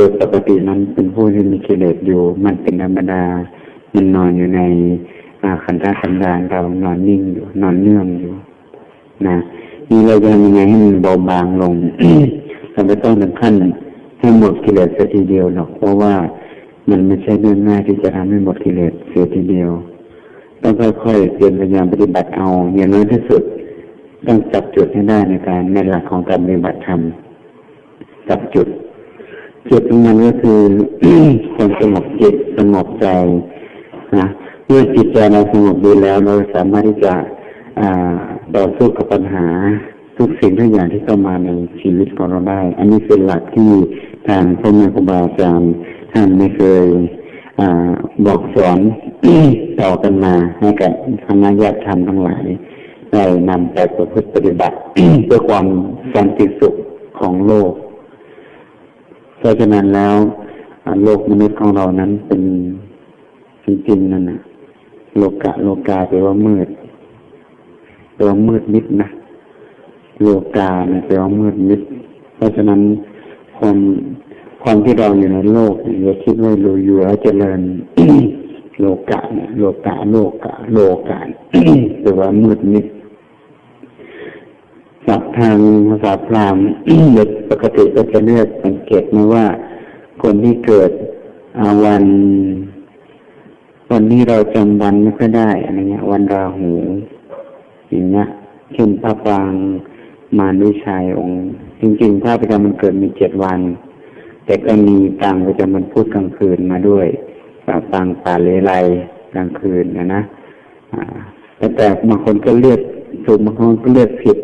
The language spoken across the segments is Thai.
โดยปกตินั้นเป็นผู้ที่มีกิเลสอยู่ มันเป็นธรรมดา มันนอนอยู่ในขันธ์สันดานเรานอนนิ่งอยู่ นอนเนื่องอยู่ นะนี่เราจะทำยังไงให้มันเบาบางลงเราไม่ต้องถึงขั้นให้หมดกิเลสเสียทีเดียวหรอก เพราะว่ามันไม่ใช่เรื่องง่ายที่จะทำให้หมดกิเลสเสียทีเดียว ต้องค่อยๆเพียรพยายามปฏิบัติเอาอย่างน้อยที่สุด ต้องจับจุดให้ได้ในการในหลักของการปฏิบัติธรรมจับจุด จุดของมันก็คือความสงบจิตสงบใจนะเมื่อจิตใจเราสงบดีแล้วเราสามารถที่จะต่อสู้กับปัญหาทุกสิ่งทุกอย่างที่เข้ามาในชีวิตของเราได้ อันนี้เป็นหลักที่ทางพ่อแม่ครูบาอาจารย์ท่านไม่เคยอบอกสอนต่อกันมาให้กับคณะญาติธรรมทั้งหลายได้นำไปประพฤติปฏิบัติเพื่อความสันติสุขของโลก เพราะฉะนั้นแล้วโลกมนุษย์ของเรานั้นเป็นจริงๆนั่นนะโลกะโลกาแปลว่ามืดแปลว่ามืดมิดนะโลกาเนี่ยแปลว่ามืดมิด เพราะฉะนั้นความความที่เราอยู่ในโลกเนี่ยอย่าคิดว่าเราอยู่แล้วเจริญโลกะเนี่ยโลกะโลกะโลกะแปลว่ามืดมิด ศัพท์ทางภาษาพราหมณ์โดยปกติก็จะเรียกสังเกตมาว่า คนที่เกิดวันวันนี้เราจำวันไม่ค่อยได้อะไรเงี้ย วันราหูอย่างเงี้ยเช่นพระปรางมารวิชัยองค์ จริงๆพระประจำมันเกิดมีเจ็ดวัน แต่ก็มีปรางประจำมันพูดกลางคืนมาด้วยปางปางป่าเลไลกลางคืนนะนะแต่แต่บางคนก็เลือกถูกบางคนก็เลือกผิด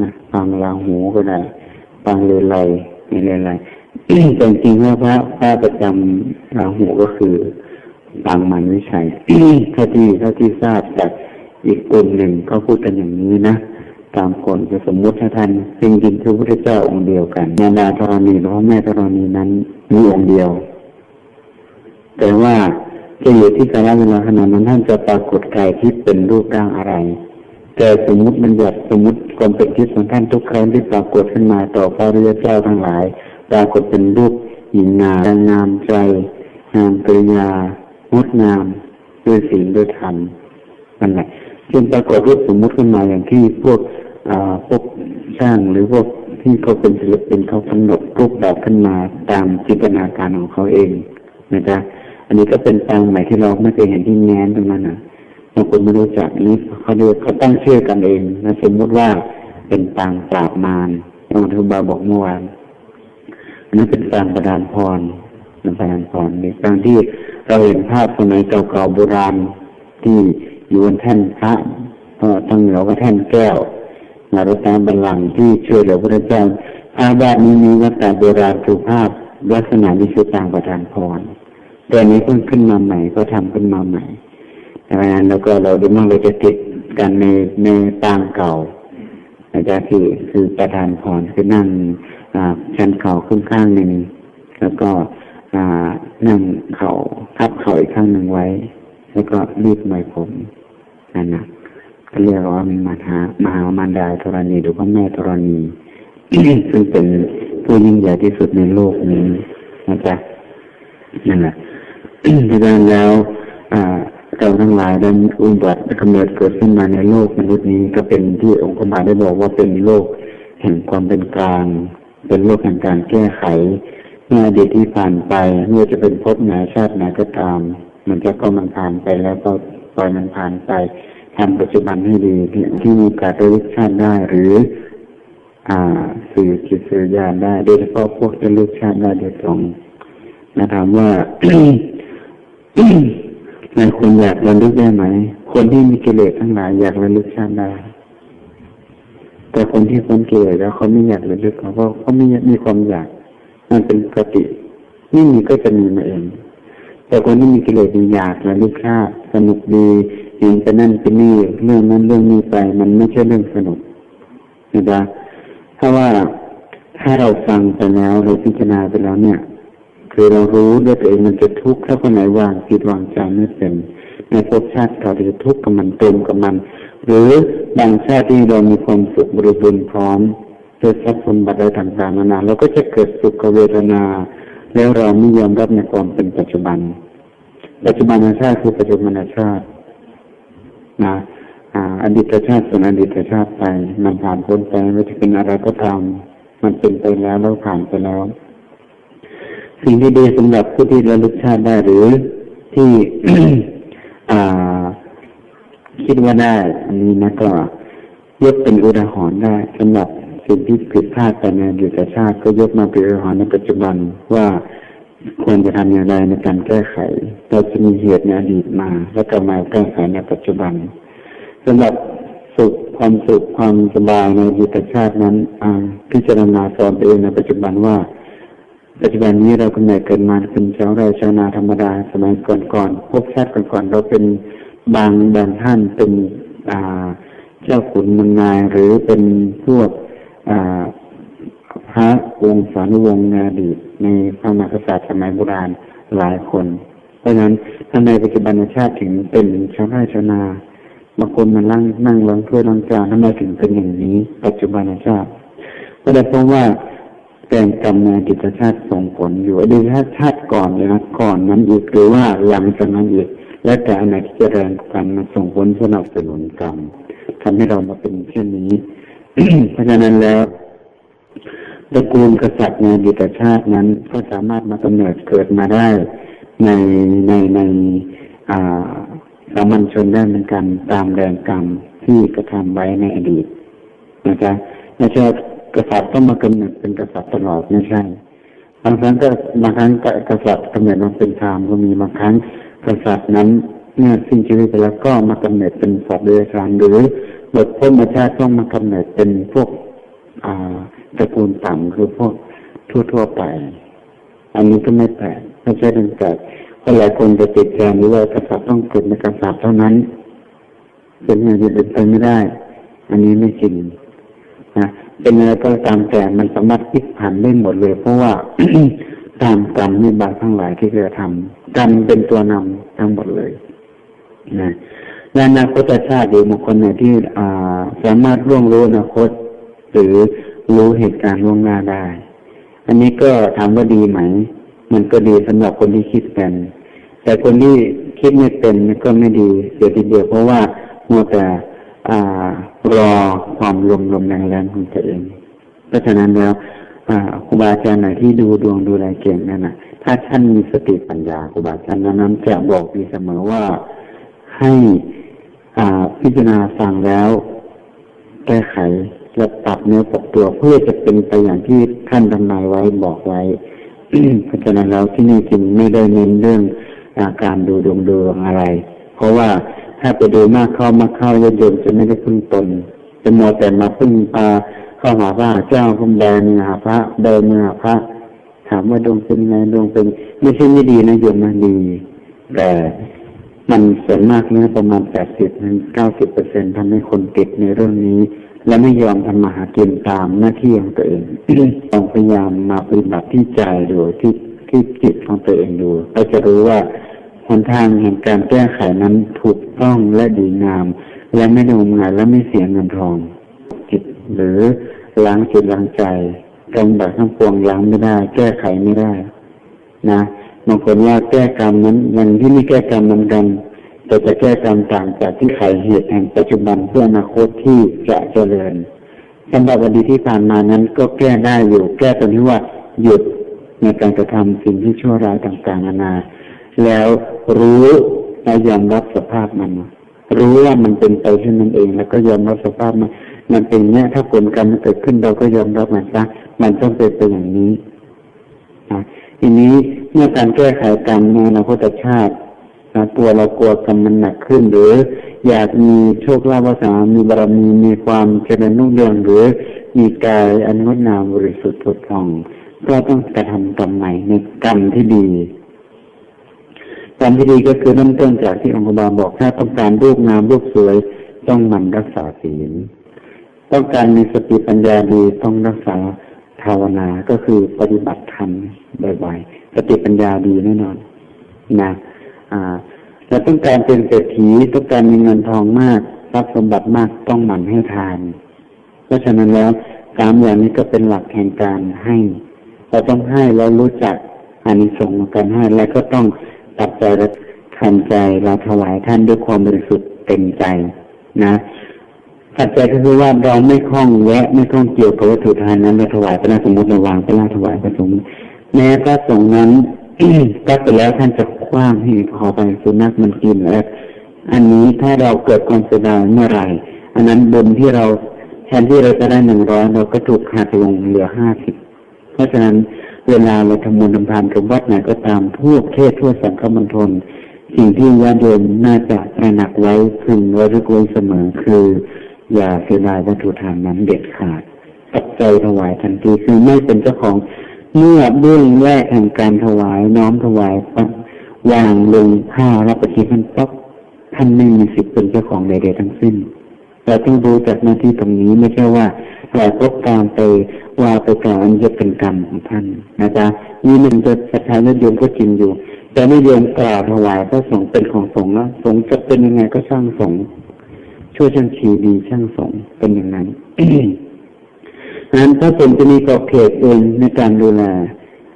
นะฟังราหูก็ได้ฟังเลไลไม่เลไลแต่จริงๆว่าพระพระประจำราหูก็คือฟังมันวิชัยเท่าที่เท่าที่ทราบจากอีกกลุ่มหนึ่งก็พูดกันอย่างนี้นะตามคนจะสมมุติให้ท่านจริงๆคือพระเจ้าองค์เดียวกันนานาธรณีหรือว่าแม่ธรณีนั้นมีองค์เดียว แต่ว่าจะอยู่ที่กาลเวลาขนาดนั้นท่านจะปรากฏกายที่เป็นรูปร่างอะไร แต่สมมุติมันหยัดสมมุติความเป็นทิศของท่านทุกครั้งที่ปรากฏขึ้นมาต่อพระริยเจ้าทั้งหลาย ปรากฏเป็นรูปหญิงงามงามใจงามกริยางดงามด้วยศีลด้วยธรรมนั่นแหละจึงปรากฏรูปสมมุติขึ้นมาอย่างที่พวกอ่าพวกช่างหรือพวกที่เขาเป็นศิลปินเขากำหนดรูปแบบขึ้นมาตามจินตนาการของเขาเองนะจ๊ะอันนี้ก็เป็นปางใหม่ที่เราไม่เคยเห็นที่แง้นตรงนั้นนะ บาคนไม่รู้จักนี้เขาเรียกเขาตั้งชื่อกันเองนะสมมติว่าเป็นปางปราบมารที่ครูบาบอกเมื่อวานนนั้นเป็นปางประดานพรเป็นประดานพรในปางที่เราเห็นภาพสมัยเก่าๆโบราณที่อยู่บนแท่นพระก็ทั้งเหนือก็แท่นแก้วนารตามบัลลังก์ที่ช่วยเหลือพระเจ้าภาพแบบนี้มีวัตถุโบราณคือภาพลักษณะนี้คือปางประดานพรแต่นนี้เพิ่งขึ้นมาใหม่ก็ทำขึ้นมาใหม่ ดังนั้นแล้วก็เราดูมั่งเราจะติดกันในในปางเก่าอาจารย์คือคือประธานพรคือนั่งชั้นเข่าขึ้นข้างหนึ่งแล้วก็นั่งเข่าทับเข่าอีกข้างหนึ่งไว้ แล้วก็รีบไมผมนั่นนะก็เรียกว่ามันมหามหามารดาธรณีหรือว่าแม่ธรณีซึ่งเป็นผู้ยิ่งใหญ่ที่สุดในโลกนี้นะจ๊ะนั่นแหละดังนั้นแล้ว อ่า เราทั้งหลายได้อุบัติกำเนิดเกิดขึ้นมาในโลกมนุษย์นี้ก็เป็นที่องค์พระบาได้บอกว่าเป็นโลกแห่งความเป็นกลาง เป็นโลกแห่งการแก้ไขเมื่อดีตที่ผ่านไปเมื่อจะเป็นภพไหนชาติไหนก็ตาม มันจะก็มันผ่านไปแล้วก็ปล่อยมันผ่านไปทำปัจจุบันให้ดีที่ที่มีการระลึกชาติได้หรือ อ่า สื่อจิตสื่อญาณได้โดยเฉพาะพวกระลึกชาติได้โดยตรงนะถามว่า ในคนอยากระลึกได้ไหม คนที่มีกิเลสทั้งหลายอยากระลึกชาติได้แต่คนที่พ้นกิเลสแล้วเขาไม่อยากระลึกเขาก็เขาไม่มีความอยากมันเป็นปกติไม่มีก็จะมีมาเอง แต่คนที่มีกิเลสอยากระลึกชาติสนุกดียินไปนั่นไปนี่เรื่องนั้นเรื่องนี้ไป มันไม่ใช่เรื่องสนุกนะจ๊ะถ้าว่าถ้าเราฟังไปแล้วเราพิจารณาไปแล้วเนี่ย คือเรารู้ด้วยตัวเองมันจะทุกข์ถ้าคนไหนวางจิตวางใจไม่เป็นในภพชาติเราจะทุกข์กับมันเต็มกับมัน หรือบางชาติที่เรามีความสุขบริบูรณ์พร้อมด้วยทรัพย์สมบัติอะไรต่างๆนานาเราก็จะเกิดสุขเวทนา แล้วเราไม่ยอมรับในความเป็นปัจจุบัน ปัจจุบันชาติคือปัจจุบันชาตินะอดีตชาติส่วนอดีตชาติไป มันผ่านพ้นไปไม่ว่าจะเป็นอะไรก็ตามมันเป็นไปแล้วแล้วผ่านไปแล้ว สิ่งที่ดีสำหรับผู้ที่ระลึกชาติได้หรือที่อ่า คิดว่าได้ อันนี้นะก็ยกเป็นอุทาหรณ์ได้สำหรับสิ่งที่ผิดพลาดไปในอดีตชาติก็ยกมาเป็นอุทาหรณ์ในปัจจุบันว่าควรจะทำอย่างไรในการแก้ไข เราจะมีเหตุในอดีตมา แล้วก็มาแก้ไขในปัจจุบันสำหรับสุขความสุขความสบายในอดีตชาตินั้นพิจารณาสอนเองในปัจจุบันว่า ปัจจุบันนี้เรากำเนิดเกิดมาเป็นชาวไร่ชาวนาธรรมดาสมัยก่อนๆพบชาติก่อนๆเราเป็นบางบางท่านเป็นอ่าเจ้าขุนมุนนายหรือเป็นพวกพระวงศานุวงศ์นาดีในพระมหากษัตริย์สมัยโบราณหลายคน เพราะฉะนั้นท่านในปัจจุบันชาติถึงเป็นชาวไร่ชาวนาบางคนมันนั่งนั่งล้างถ้วยล้างจานทำไมถึงเป็นอย่างนี้ ปัจจุบันชาติก็ได้เพราะว่า แกงกรรมในอดีตชาติส่งผลอยู่อดีตชาติก่อนเลยนะก่อนนั้นอีกหรือว่าหลังจากนั้นอีกและแต่อนไหนที่จะแรงกันมาส่งผลสนับสนุนกรรมทำให้เรามาเป็นเช่นนี้ เพราะฉะนั้นแล้วตระกูลกษัตริย์ในอดีตชาตินั้นก็สามารถมากำเนิดเกิดมาได้ในในในอ่าสามัญชนได้เหมือนกันตามแรงกรรมที่กระทำไว้ในอดีตนะจ๊ะไม่ใช่ กษัตริย์ต้องมากำเนิดเป็นกษัตริย์ตลอดไม่ใช่บางครั้งก็บางครั้งกษัตริย์กำเนิดมาเป็นพราหมณ์ก็มีบางครั้งกษัตริย์นั้นเมื่อสิ้นชีวิตไปแล้วก็มากำเนิดเป็นสัตว์เดรัจฉานหรือบทพ้นมาชาติต้องมากำเนิดเป็นพวกอ่าตระกูลต่ำคือพวกทั่วๆไป อันนี้ก็ไม่แปลกไม่ใช่เรื่องแปลกเพราะหลายคนจะติดใจหรือว่ากษัตริย์ต้องเกิดในกษัตริย์เท่านั้นเป็นอย่างอื่นเป็นไปไม่ได้ อันนี้ไม่จริงนะ เป็นอะไรก็ตามแต่มันสามารถพลิกผันได้หมดเลย เพราะว่าตามกรรมนิบาตทั้งหลายที่เราทำกรรมเป็นตัวนำทั้งหมดเลยนะในอนาคตชาติหรือบุคคลไหนที่สามารถร่วงรู้อนาคต หรือรู้เหตุการณ์ล่วงหน้าได้ อันนี้ก็ถามว่าดีไหม มันก็ดีสำหรับคนที่คิดเป็น แต่คนที่คิดไม่เป็นก็ไม่ดีเสียทีเดียวเพราะว่ามัวแต่ รอความลมลมแรงแรงของตัวเองเพราะฉะนั้นแล้วครูบาอาจารย์ไหนที่ดูดวงดูแลเก่งนั่นนะถ้าท่านมีสติปัญญาครูบาอาจารย์นั้นจะบอกดีเสมอว่าให้พิจารณาฟังแล้วแก้ไขและปรับเนื้อปรับตัวเพื่อจะเป็นไปอย่างที่ท่านทำนายไว้บอกไว้เพราะฉะนั้นแล้วที่นี่จึงไม่ได้เน้นเรื่องอาการดูดวงดวงอะไร เพราะว่า ถ้าไปดูมากเข้ามากเข้าโยมจะไม่ได้พึ่งตนจะมัวแต่มาพึ่งปาเข้าหาพระเจ้าคุมแดงหาพระเดินมาพระ ถามว่าดวงเป็นไงดวงเป็น ไม่ใช่ไม่ดีนะโยมนะดี แต่มันส่วนมากเนี่ยประมาณแปดสิบถึงเก้าสิบเปอร์เซ็นทำให้คนติดในเรื่องนี้ และไม่ยอมทำมาหากินตามหน้าที่ของตัวเองต้องพยายามมาปฏิบัติที่ใจดูที่ที่จิตของตัวเองดูเราจะรู้ว่า หนทางแห่งการแก้ไขนั้นถูกต้องและดีงาม และไม่ดงงานและไม่เสียเงินทองจิตหรือล้างจิตล้างใจกำแบบทั้งปวงล้างไม่ได้ แก้ไขไม่ได้ นะบางคนว่าแก้กรรมนั้นอย่างที่ไม่แก้กรรมมือนกันแต่จะแก้กรรมต่างจากที่ไขเหตุแห่งปัจจุบันเพื่ออนาคตที่จะเจริญสำหรับวันดีที่ผ่านมานั้นก็แก้ได้อยู่ แก้ตรงที่ว่าหยุดในการกระทำสิ่งที่ชั่วร้ายต่างๆนานา แล้วรู้และยอมรับสภาพมัน รู้ว่ามันเป็นไปเช่นนั้นเอง แล้วก็ยอมรับสภาพมันมันเป็นเนี้ยถ้าผลกรรมมันเกิดขึ้นเราก็ยอมรับมันซะมันต้องเป็นไปอย่างนี้ทีนี้เมื่อการแก้ไขกรรมในอนาคตชาติตัวเรากลัวกรรมมันหนักขึ้น หรืออยากมีโชคลาภวาสนามีบารมีมีความเจริญรุ่งเรืองหรือมีกายอันงดงามบริสุทธิ์ผุดผ่อง ก็ต้องกระทำกรรมใหม่ในกรรมที่ดี กรรมที่ดีก็คือเริ่มต้นจากที่องค์บาบอกถ้าต้องการรูปงามรูปสวยต้องมันรักษาศีลต้องการมีสติปัญญาดีต้องรักษาภาวนาก็คือปฏิบัติธรรมบ่อยๆสติปัญญาดีแน่นอนนะอ่าเราต้องการเป็นเศรษฐีต้องการมีเงินทองมากทรัพย์สมบัติมากต้องหมั่นให้ทาน เพราะฉะนั้นแล้วสามอย่างนี้ก็เป็นหลักแห่งการให้ เราต้องให้เรารู้จักอานิสงส์ของการให้และก็ต้อง ตัดใจและทำใจเราถวายท่านด้วยความบริสุทธิ์เต็มใจนะตัดใจก็คือว่าเราไม่คล้องแวะไม่คล้องเกี่ยวกับวัตถุทานนั้นเราถวายพระสมมติเราวางพระถวายพระสงฆ์แม้พระสงฆ์นั้นก็ไปแล้วท่านจะคว้างให้ขอไปสุนัขมันกินแล้วอันนี้ถ้าเราเกิดความเสียดายเมื่อไหร่ อันนั้นบุญที่เราแทนที่เราจะได้หนึ่งร้อยเราก็ถูกหักลงเหลือห้าสิบเพราะฉะนั้น เวลาเราทำบุญทำทานกับวัดไหนก็ตามทั่วประเทศทั่วสังคมณฑลสิ่งที่ญาติโยมน่าจะตระหนักไว้พึงระลึกไว้เสมอคือ อย่าเสียดายวัตถุทานนั้นเด็ดขาดตัดใจถวายทันทีคือไม่เป็นเจ้าของเมื่อเบื้องแรกแห่งการถวายน้อมถวายปัวางลงผ้ารับปฏิทันปั๊บท่านไม่มีสิทธิ์เป็นเจ้าของใดๆทั้งสิ้นเราต้องดูจากหน้าที่ตรงนี้ไม่ใช่ว่าเราพบการไป ว่าไปกล่าวอันจะเป็นกรรมของท่านนะจ๊ะนี่มันจะศรัทธาญาติโยมก็จริงอยู่ แต่ไม่โยมกล่าวถวายพระสงฆ์เป็นของสงฆ์แล้วสงฆ์จะเป็นยังไงก็สร้างสงฆ์ช่วยช่างชีดีช่างสงฆ์เป็นอย่างนั้นนั้นพระสงฆ์จะมีขอบเขตเองในการดูแล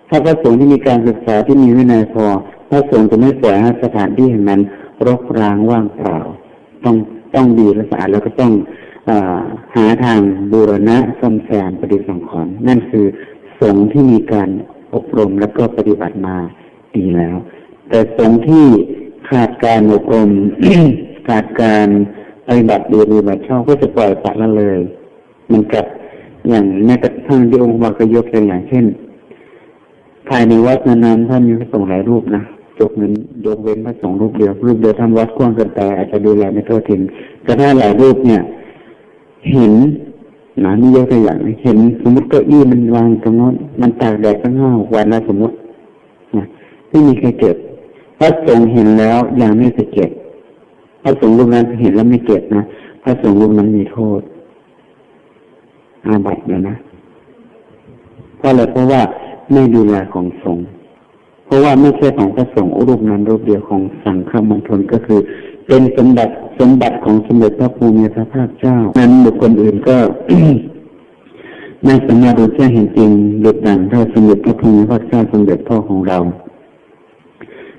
ถ้าพระสงฆ์ที่มีการศึกษาที่มีวินัยพอ พระสงฆ์จะไม่ปล่อยให้สถานที่แห่งนั้นรกร้างว่างเปล่า ต้องต้องดีและสะอาดแล้วก็ต้อง หาทางบูรณะซ่อมแซมปฏิสังขรณ์นั่นคือสงฆ์ที่มีการอบรมแล้วก็ปฏิบัติมาดีแล้ว แต่สงฆ์ที่ขาดการอบรมขาดการปฏิบัติดีปฏิบัติชอบก็จะปล่อยปละละเลย มันกับอย่างแม้กระทั่งที่องค์วากยกตัวอย่างเช่น ภายในวัดนั้นๆท่านมีพระสงฆ์หลายรูปนะจกเงินยกเว้นพระสงฆ์รูปเดียวรูปเดียวทำวัดกว้างเกินไปอาจจะดูแลไม่ทั่วถึงแต่ถ้าหลายรูปเนี่ย เห็นนะนี่ยกตัวอย่างเห็นสมมติเก้าอี้มันวางตรงโน้นมันตากแดดตั้งห้าวันแล้วสมมตินะไม่มีใครเก็บพระสงฆ์เห็นแล้วยังไม่ไปเก็บพระสงฆ์รูปนั้นเห็นแล้วไม่เก็บนะพระสงฆ์รูปนั้นมีโทษอาบัติเลยนะเพราะอะไรเพราะว่าไม่ดูแลของสงฆ์เพราะว่าไม่ใช่ของพระสงฆ์รูปนั้นรูปเดียวของสังฆมณฑลก็คือ เป็นสมบัติสมบัติของสมเด็จพระภูมิพระภาคเจ้า นั้นบุคคลอื่นก็ไม่สามารถรู้แจ้งเห็นจริงดุจดังเท่าสมเด็จพระภูมิพระภาคเจ้าสมเด็จพ่อของเรา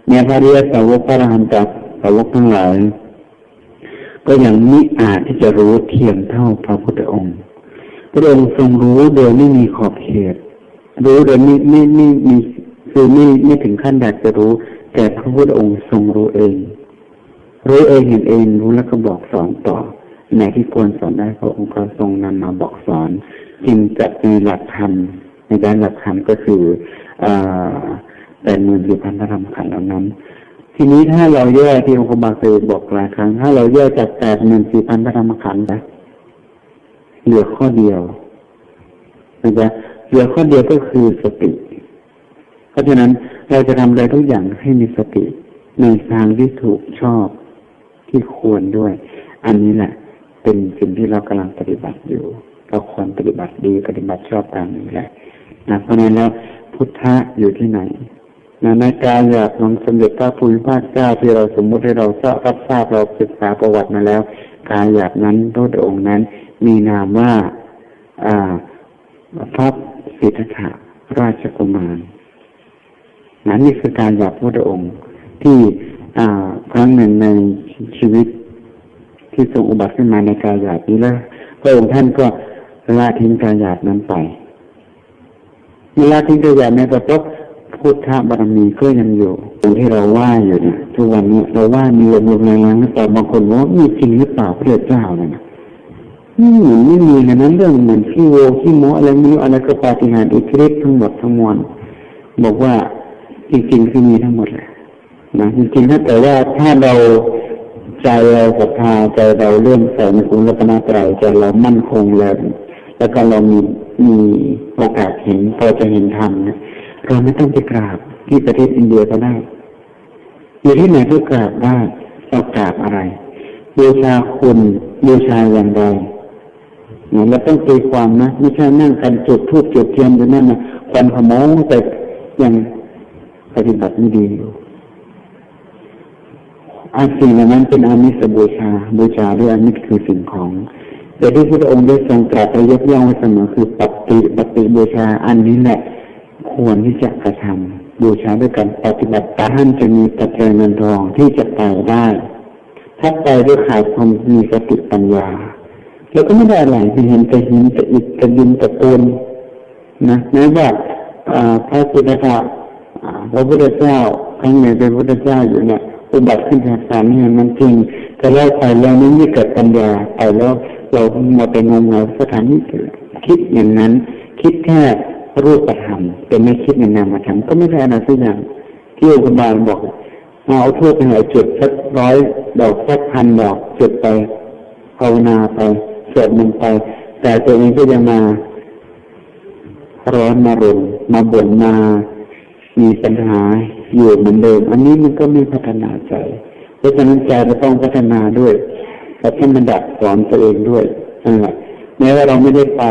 ในพระเรียสาวกพระอรหันตสาวกทั้งหลาย ก็ยังมิอาจที่จะรู้เทียมเท่าพระพุทธองค์ พระองค์ทรงรู้โดยไม่มีขอบเขต รู้โดยไม่ไม่ไม่มีคือไม่ไม่ถึงขั้นอยากจะรู้ แต่พระพุทธองค์ทรงรู้เอง รู้เองเห็นเองรู้แล้วก็บอกสอนต่อไหนที่ควรสอนได้พระองค์ก็ทรงนำมาบอกสอน จึงจะมีหลักธรรมในด้านหลักธรรมก็คือแปดหมื่นสี่พันธรรมขันธ์เหล่านั้น ทีนี้ถ้าเราแยกที่องค์บาเคยบอกหลายครั้ง ถ้าเราแยกจากแปดหมื่นสี่พันธรรมขันธ์นะเหลือข้อเดียวนะจ๊ะเหลือข้อเดียวก็คือสติ เพราะฉะนั้นเราจะทำอะไรทุกอย่างให้มีสติในทางที่ถูกชอบ ที่ควรด้วย อันนี้แหละเป็นสิ่งที่เรากำลังปฏิบัติอยู่เราควรปฏิบัติดีปฏิบัติชอบตามนี้แหละนะเพราะนั้นแล้วพุทธะอยู่ที่ไหนนะในการอยากของสมเด็จพระภูมิพระเจ้าที่เราสมมุติให้เราทราบรับทราบเราศึกษาประวัติมาแล้ว การอยากนั้นพระองค์นั้น มีนามว่าอ่าพระสิทธัตถะราชกุมารนั่นนี่คือการหยาบพระองค์ที่ ครั้งหนึ่งในชีวิตที่ทรงอุบัติขึ้นมาในกายหยาบนี้แล้วพระองค์ท่านก็ละทิ้งกายหยาบนั้นไปเวลาทิ้งกายหยาบนั้นก็เพราะพุทธบารมีก็ยังอยู่ตรงที่เราว่าอยู่เนี่ยทุกวันนี้เราว่ามีรวมๆแรงๆแต่บางคนว่ามีจริงหรือเปล่าพระเจ้าเนี่ยนะไม่เหมือนไม่มีนะนั้นเรื่องเหมือนขี้โวขี้โมอะไรไม่รู้อะไรก็ปาฏิหาริย์อิทธิฤทธิ์ทั้งหมดทั้งมวลบอกว่าจริงๆคือมีทั้งหมดเลย นะจริงๆถ้าแต่ว่าถ้าเราใจเราศรัทธาใจเราเลื่อมใส่ในคุณรัตนตรัยใจเรามั่นคงแล้วแล้วก็เรามีมีโอกาสเห็นพอจะเห็นธรรมนะเราไม่ต้องไปกราบที่ประเทศอินเดียก็ได้อยู่ที่ไหนก็กราบได้เรากราบอะไรบูชาคุณบูชาอย่างไรเราต้องตีความนะไม่ใช่นั่งกันจุดทูบจุดเทียนอยู่นั่นนะควันขโมงแต่ยังปฏิบัติไม่ดีอยู่ อาสิ่งเหล่านั้นเป็นอามิสบูชา บูชาด้วยอามิสคือสิ่งของ แต่ที่พระองค์ได้ทรงตรัสไปยกย่องไว้เสมอคือปฏิปฏิบูชาอันนี้แหละ ควรที่จะกระทบูชาด้วยการปฏิบัติตามท่านจะมีปัจจัยเงินทองที่จะไปได้ ถ้าไปด้วยขาดความมีสติปัญญา แล้วก็ไม่ได้อะไรที่เห็นแต่หินแต่อิฐแต่ดินแต่ปูนนะแม้ว่าอ่าพระพุทธเจ้าอ่าพระพุทธเจ้าครั้งหนึ่งเป็นพระพุทธเจ้าอยู่เนี่ย อุบัติขึ้นจากสารนี่มันจริงแต่แล้วไปแล้วนี้ไม่เกิดปัญญาไปแล้วเราหมดไปงมงายสถานที่คิดอย่างนั้น คิดแค่รูปธรรมแต่ไม่คิดในนามธรรมก็ไม่ได้อะไรสักอย่างที่อุบาลบอกเอาทูบไปหน่อยจุดสักร้อยดอกสักพันดอกจุดไปภาวนาไปสวดมนต์ไป แต่ตัวเองก็ยังมาร้อนมารุนมาบ่นมามีปัญหา อยู่เหมือนเดิม อันนี้มันก็ไม่พัฒนาใจ เพราะฉะนั้นใจเราต้องพัฒนาด้วยและต้องมันดักสอนตัวเองด้วยนั่นแหละแม้ว่าเราไม่ได้ไป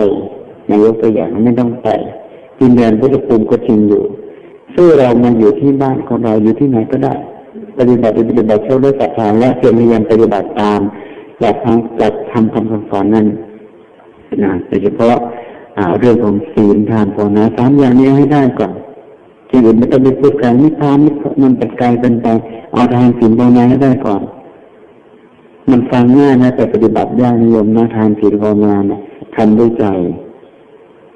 นายกตัวอย่างไม่ต้องไปดินแดนพุทธภูมิก็จริงอยู่ซึ่งเรามาอยู่ที่บ้านของเราอยู่ที่ไหนก็ได้ ปฏิบัติปฏิบัติเชื่อด้วยศรัทธาและเพียรพยายามปฏิบัติตามหลักทางหลักทำคำสอนนั้นนะโดยเฉพาะเรื่องของศีลทานภาวนาสามอย่างนี้ให้ได้ก่อน ที่อื่นไม่ต้องไปพูดกันนิพพานนิพพานมันเป็นไกลเป็นไปเอาทานศีลภาวนาให้ได้ก่อน มันฟังง่ายนะ แต่ปฏิบัติยากนิยมนะทานศีลภาวนาเนี่ยทำด้วยใจ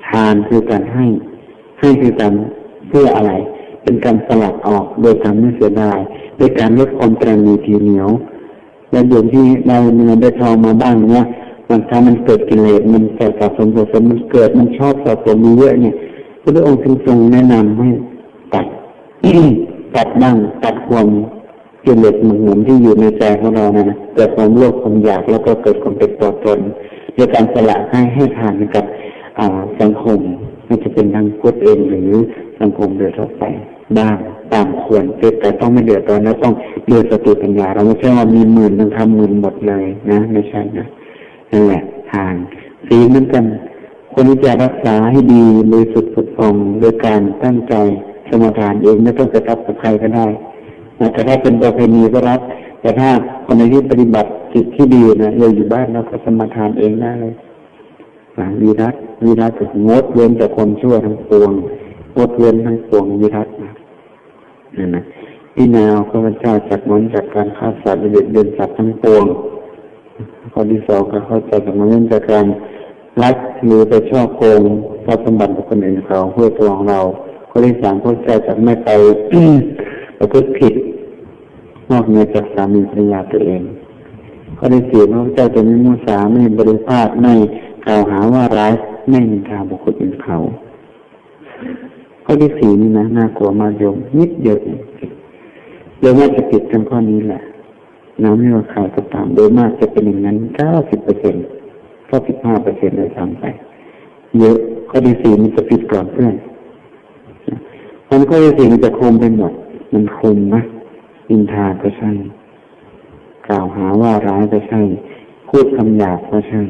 ทานคือการให้ ให้คือการเพื่ออะไร เป็นการสลัดออกโดยการไม่เสียดายโดยการลดความตรณีทีเหนียวและโยมที่ได้เงินได้ทองมาบ้างเนี่ยมันถ้ามันเกิดกิเลสมันเกิดสะสมสะสมมันเกิดมันชอบสะสมมีเยอะเนี่ยพระองค์ทรงแนะนำให้ ตัดบ้างตัดความกิเลสหมุนที่อยู่ในใจของเรานะเกิดความโลภความอยากแล้วก็เกิดความเป็นตัวตนด้วยการสละให้ให้ทานกับอ่าสังคมไม่จะเป็นทางพุทธเองหรือสังคมโดยทั่วไปบ้างตามควรแต่ต้องไม่เดือดร้อนแล้วต้องเดือดสติปัญญา เราไม่ใช่ว่ามีหมื่นต้องทำหมื่นหมดเลยนะไม่ใช่นะนั่นแหละทานสีเหมือนกันคนที่จะรักษาให้ดีบริสุทธิ์ผุดองโดยการตั้งใจ สมทานเองไม่ต้องกระทับกับใครก็ได้นะแต่ถ้าเป็นประเพณีก็รับ แต่ถ้าคนในที่ปฏิบัติจิตที่ดีนะเราอยู่บ้านเราก็สมทานเองได้เลยวีรัตวีรัตก็งดเว้นแต่คนชั่วทั้งปวงงดเว้นทั้งปวงวีรัตนะนั่นนะพี่นาวข้าพเจ้าจากมันจากการฆ่าสัตว์เบียดเบียนสัตว์ทั้งปวงข้อที่สองก็เข้าใจจากมันจากการรักหรือไปชอบโกงทรัพย์สมบัติของคนอื่นเขาเพื่อตัวของเรา ข้อที่สามเข้าใจจากไม่ไปประพฤติผิดนอกเหนือจากสามีภรรยาตัวเองข้อที่สี่พระเจ้าจะไม่มุสาไม่บริภาคไม่กล่าวหาว่าร้ายไม่นินทาบุคคลอื่นเขา ข้อที่สี่นี่นะน่ากลัวมากโยมนิดเดียวเองโยมว่าจะติดกันข้อนี้แหละน้ำไม่ว่าใครก็ตามโดยมากจะเป็นอย่างนั้นเก้าสิบเปอร์เซ็นต์เก้าสิบห้าเปอร์เซ็นต์เลยทำไป เยอะข้อที่สี่มันจะผิดก่อนเพื่อน มันข้อที่สี่มันจะคมไปหมดมันคมนะอินทาก็ใช่ กล่าวหาว่าร้ายก็ใช่ พูดคำหยาบก็ใช่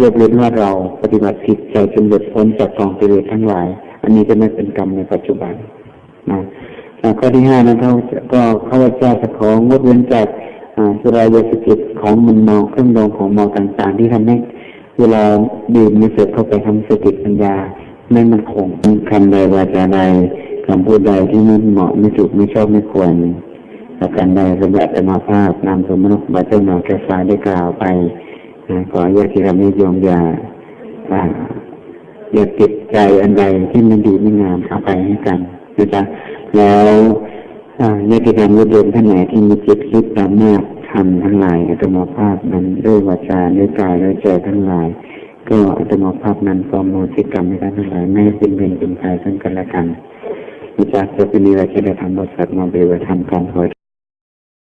ยกเว้นว่าเราปฏิบัติผิดใจจนหลุดพ้นจากกองกิเลสทั้งหลาย อันนี้จะไม่เป็นกรรมในปัจจุบันนะข้อที่ห้านะเขาก็ข้าพเจ้าจะของงดเว้นจากสุรายาสกิจของมันเมาเครื่องดองของเมาต่างๆ ที่ทำให้เวลาดื่มมีเสร็จเข้าไปทำสติปัญญา ไม่มันคงคำใดวาจาใดคำพูดใดที่ไม่เหมาะไม่ถูกไม่ชอบไม่ควรประการใดสมบัติมาภาพนามสมนุษย์บัตเจ้าหนาแก่ฟ้าได้กล่าวไปขออย่าที่ทำให้โยมอย่าอย่าติดใจอันใดที่ไม่ดีไม่งามเอาไปให้กันนะจ๊ะแล้วญาติธรรมญาติโยมท่านไหนที่มีจิตคิดสามารถทำทั้งหลายอัตมภาพนั้นด้วยวาจาด้วยกายด้วยใจทั้งหลาย ก็อัตมภาพนั้นก็โมสิกรรมไม่ได้ทั้งหลายไม่เป็นเวรเป็นภัยซึ่งกันและกันมิจฉาจะเป็นนิรัยจะได้ทำบทสัตว์มาเบวธรรมการคอย